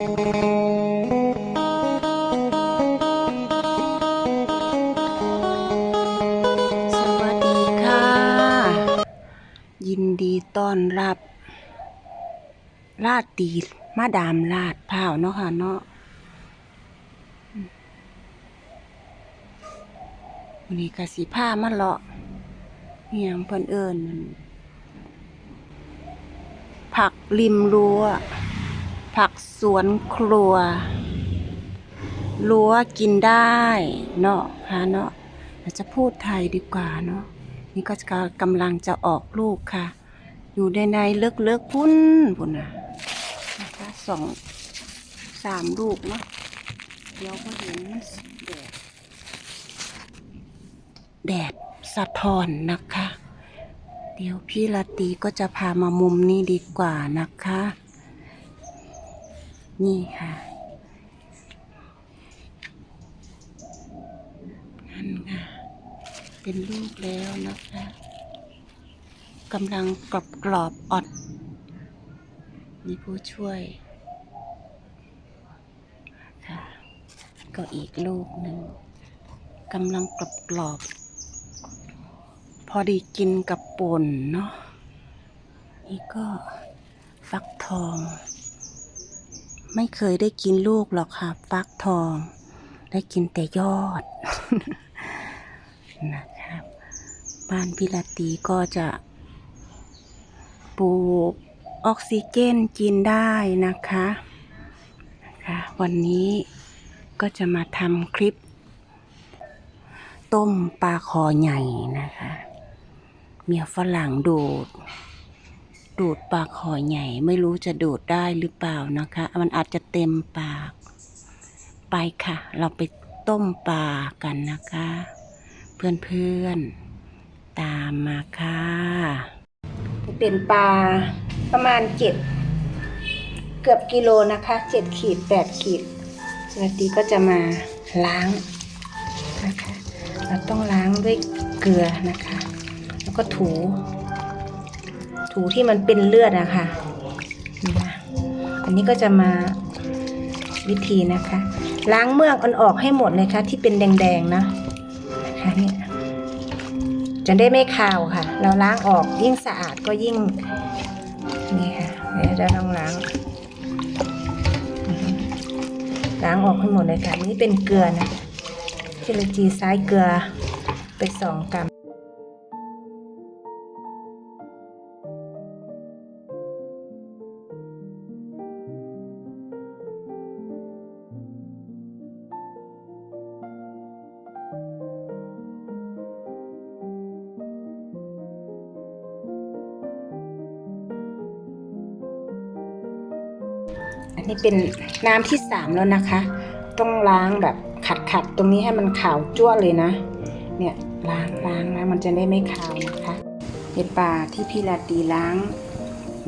สวัสดีค่ะ ยินดีต้อนรับ ลาดตีมาดามลาดพร้าเนาะค่ะเนาะอันนี้กสิผ้ามาเลาะเฮียงเพิ่นเอิญผักริมรั้ว ผักสวนครัวรั้วกินได้เนาะค่ะเนาะเราจะพูดไทยดีกว่าเนาะนี่ก็กำลังจะออกลูกค่ะ อยู่ในในเลิกเลิกพุ่นพุ่นนะนะคะสองสามลูกเนาะเดี๋ยวก็เห็นแดดแดดสะท้อนนะคะ เดี๋ยวพี่ลาตีก็จะพามามุมนี้ดีกว่านะคะ นี่ค่ะ นั่นค่ะ เป็นลูกแล้วนะคะกำลังกรอบกรอบออดมีผู้ช่วยค่ะก็อีกลูกหนึ่งกำลังกรอบกรอบ พอดีกินกับป่นเนาะนี่ก็ฟักทอง ไม่เคยได้กินลูกหรอกค่ะฟักทอง ได้กินแต่ยอดนะครับ บ้านพิลาตีก็จะปลูกออกซิเจนกินได้นะคะนะคะ วันนี้ก็จะมาทำคลิป ต้มปลาคอใหญ่นะคะ เมียฝรั่งดูด ดูดปลาคอใหญ่ไม่รู้จะดูดได้หรือเปล่านะคะ มันอาจจะเต็มปาก ไปค่ะ เราไปต้มปลากันนะคะ เพื่อนๆ ตามมาค่ะ เป็นปลาประมาณเจ็ดเกือบกิโลนะคะเจ็ดขีดแปดขีดสวัสดีก็จะมาล้างนะคะ เราต้องล้างด้วยเกลือนะคะ แล้วก็ถู ถูที่มันเป็นเลือดอะค่ะนี่ะอันนี้ก็จะมาวิธีนะคะ ล้างเมือกมันออกให้หมดเลยค่ะที่เป็นแดงๆนะนะคะเนี่ยจะได้ไม่คาวค่ะ เราล้างออกยิ่งสะอาดก็ยิ่งนี่ค่ะเดี๋ยวจะต้องล้างล้างออกให้หมดเลยค่ะนี่เป็นเกลือนะเจลจีซ้ายเกลือไปสองกรัม นนี้เป็นน้ำที่สามแล้วนะคะ ต้องล้างแบบขัดขัดๆตรงนี้ให้มันขาวจ้วเลยนะ เนี่ยล้างล้างนะมันจะได้ไม่ขาวนะคะเป็นปลาที่พี่ลาตีล้าง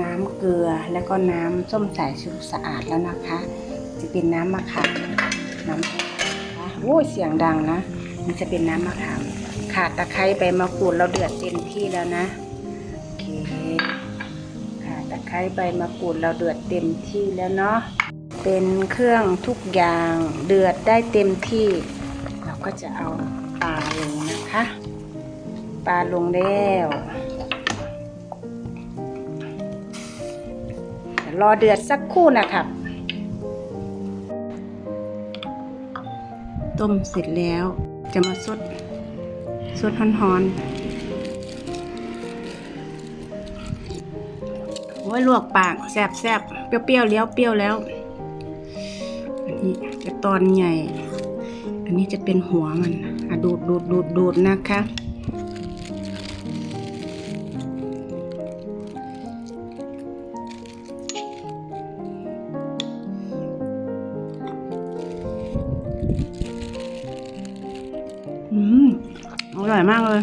น้ำเกลือแล้วก็น้ำส้มสายชูสะอาดแล้วนะคะ จะเป็นน้ำมะขามน้ำโอ้ยเสียงดังนะ มันจะเป็นน้ำมะขามขาดตะไคร้ใบมะกรูดเราเดือดเต็มที่แล้วนะ ตะไคร้ใบมะกรูดเราเดือดเต็มที่แล้วเนาะเป็นเครื่องทุกอย่างเดือดได้เต็มที่ เราก็จะเอาปลาลงนะคะปลาลงแล้วรอเดือดสักครู่นะครับ ต้มเสร็จแล้วจะมาสดสดฮ้อนๆ ยลวกปากแซบแซบเปรี้ยวๆเลี้ยวเปรี้ยวแล้ว อันนี้จะตอนใหญ่ อันนี้จะเป็นหัวมันอะดูดดูดดูดดูดนะคะอืมอร่อยมากเลย